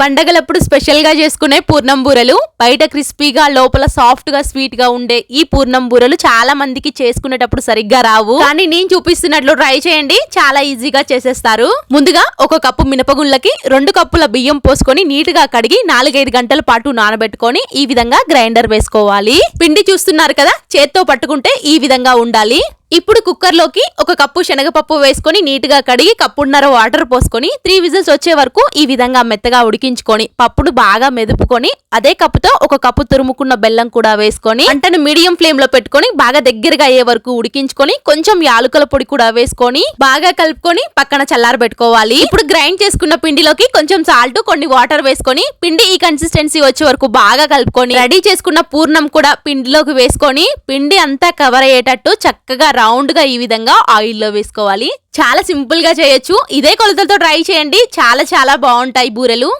పండగలప్పుడు స్పెషల్గా చేసుకునే పూర్ణం బూరెలు బయట క్రిస్పీగా లోపల సాఫ్ట్గా స్వీట్గా ఉండే ఈ పూర్ణం బూరెలు చాలా మందికి చేసుకునేటప్పుడు సరిగ్గా రావు. కానీ నేను చూపిస్తున్నట్లు ట్రై చేయండి చాలా ఈజీగా చేసేస్తారు. ముందుగా ఒక కప్పు మినపగుళ్ళకి రెండు కప్పుల బియ్యం పోసుకొని నీట్గా కడిగి నాలుగైదు గంటల పాటు నానబెట్టుకొని ఈ విధంగా గ్రైండర్ వేసుకోవాలి. పిండి చూస్తున్నారు కదా చేత్తో పట్టుకుంటే ఈ విధంగా ఉండాలి. ఇప్పుడు కుక్కర్లోకి ఒక కప్పు శనగపప్పు వేసుకొని నీట్గా కడిగి కప్పున్నర వాటర్ పోసుకొని త్రీ విజిల్స్ వచ్చే వరకు ఈ విధంగా మెత్తగా ఉడికించుకొని పప్పును బాగా మెదుపుకొని అదే కప్పుతో ఒక కప్పు తురుముకున్న బెల్లం కూడా వేసుకొని అంటను మీడియం ఫ్లేమ్లో పెట్టుకొని బాగా దగ్గరగా అయ్యే వరకు ఉడికించుకొని కొంచెం యాలుకల పొడి కూడా వేసుకొని బాగా కలుపుకొని పక్కన చల్లార పెట్టుకోవాలి. ఇప్పుడు గ్రైండ్ చేసుకున్న పిండిలోకి కొంచెం సాల్ట్ కొన్ని వాటర్ వేసుకొని పిండి ఈ కన్సిస్టెన్సీ వచ్చే వరకు బాగా కలుపుకొని రెడీ చేసుకున్న పూర్ణం కూడా పిండిలోకి వేసుకొని పిండి అంతా కవర్ అయ్యేటట్టు చక్కగా రౌండ్గా ఈ విధంగా ఆయిల్లో వేసుకోవాలి. చాలా సింపుల్గా చేయొచ్చు. ఇదే కొలతలతో ట్రై చేయండి. చాలా చాలా బాగుంటాయి బూరెలు.